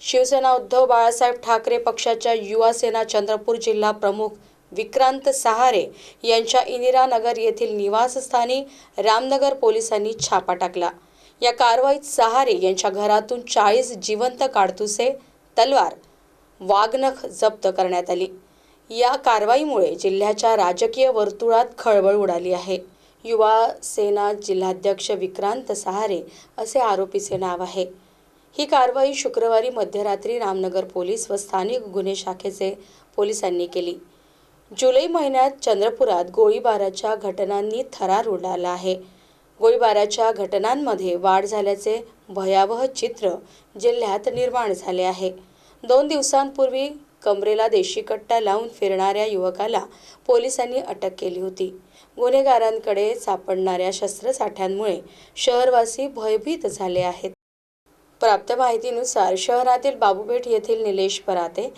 शिवसेना उद्धव बाळासाहेब ठाकरे पक्षाच्या युवा सेना चंद्रपूर जिल्हा प्रमुख विक्रांत सहारे यांच्या इंदिरानगर येथील निवासस्थानी रामनगर पोलिसांनी छापा टाकला. या कारवाईत सहारे यांच्या घरातून चाळीस जिवंत काडतुसे तलवार वाघनख जप्त करण्यात आली. या कारवाईमुळे जिल्ह्याच्या राजकीय वर्तुळात खळबळ उडाली आहे. युवा सेना जिल्हाध्यक्ष विक्रांत सहारे असे आरोपीचे नाव आहे. ही कारवाई शुक्रवारी मध्यरात्री रामनगर पोलीस व स्थानिक गुन्हे शाखेचे पोलिसांनी केली. जुलै महिन्यात चंद्रपुरात गोळीबाराच्या घटनांनी थरार उडाला आहे. गोळीबाराच्या घटनांमध्ये वाढ झाल्याचे भयावह चित्र जिल्ह्यात निर्माण झाले आहे. दोन दिवसांपूर्वी कमरेला देशी कट्टा लावून फिरणाऱ्या युवकाला पोलिसांनी अटक केली होती. गुन्हेगारांकडे सापडणाऱ्या शस्त्रसाठ्यांमुळे शहरवासी भयभीत झाले आहेत. प्राप्त माहितीनुसार शहरातील बाबूपेठ येथील निलेश पराते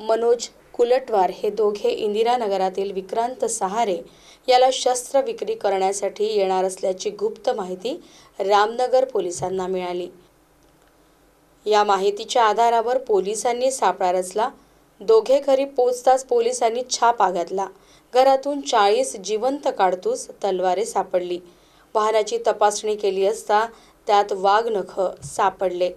मनोज कुलटवार हे दोघे इंदिरानगरातील विक्रांत सहारे याला शस्त्र विक्री करण्यासाठी येणार असल्याची गुप्त माहिती रामनगर पोलिसांना मिळाली. या माहितीच्या आधारावर पोलिसांनी सापळा रचला. दोघे घरी पोचताच पोलिसांनी छापा घातला. घरातून चाळीस जिवंत काडतूस तलवारे सापडली. वाहनाची तपासणी केली असता त्यात वाघनखं सापडले.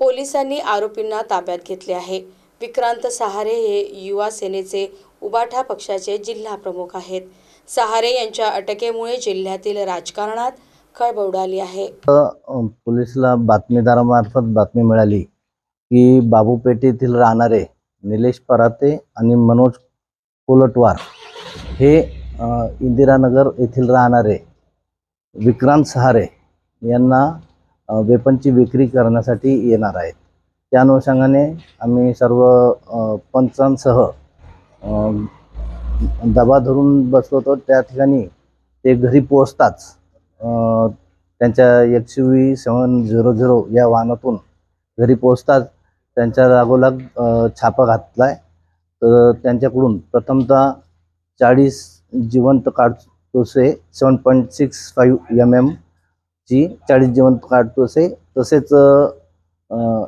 पोलिसांनी आरोपींना ताब्यात घेतले आहे. विक्रांत सहारे हे युवा सेनेचे उबाठा पक्षाचे जिल्हा प्रमुख आहेत. सहारे यांच्या अटकेमुळे जिल्ह्यातील राजकारणात खळबळ उडाली आहे. पोलिसला बातमीदारामार्फत बातमी मिळाली की बाबूपेठेतील राहणारे निलेश पराते आणि मनोज कोलटवार हे इंदिरानगर येथील राहणारे विक्रांत सहारे यांना वेपनची विक्री करण्यासाठी येणार आहेत. त्या अनुषंगाने आम्ही सर्व पंचांसह दबा धरून बसलो होतो. त्या ठिकाणी ते घरी पोहोचताच त्यांच्या X U V seven zero zero या वाहनातून घरी पोहोचताच त्यांच्या लागोलाग छापा घातला आहे तर त्यांच्याकडून प्रथमतः चाळीस जिवंत काडतुसे seven point six five M G चाळीस जेवण काढतो असे तसेच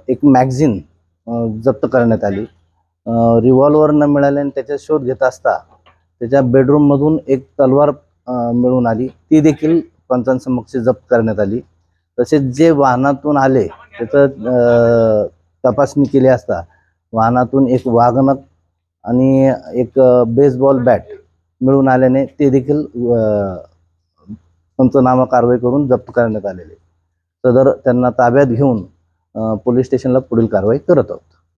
एक मॅगझिन जप्त करण्यात आली. रिव्हॉल्वर न मिळाल्याने त्याचा शोध घेत असता त्याच्या बेडरूममधून एक तलवार मिळून आली. ती देखील पंचांसमक्ष जप्त करण्यात आली. तसेच जे वाहनातून आले त्याचं तपासणी केली असता वाहनातून एक वाघनक आणि एक बेसबॉल बॅट मिळून आल्याने ते देखील पंचनामा कारवाई करून जप्त करण्यात आलेले. सदर त्यांना ताब्यात घेऊन पोलीस स्टेशनला पुढील कारवाई करत आहोत.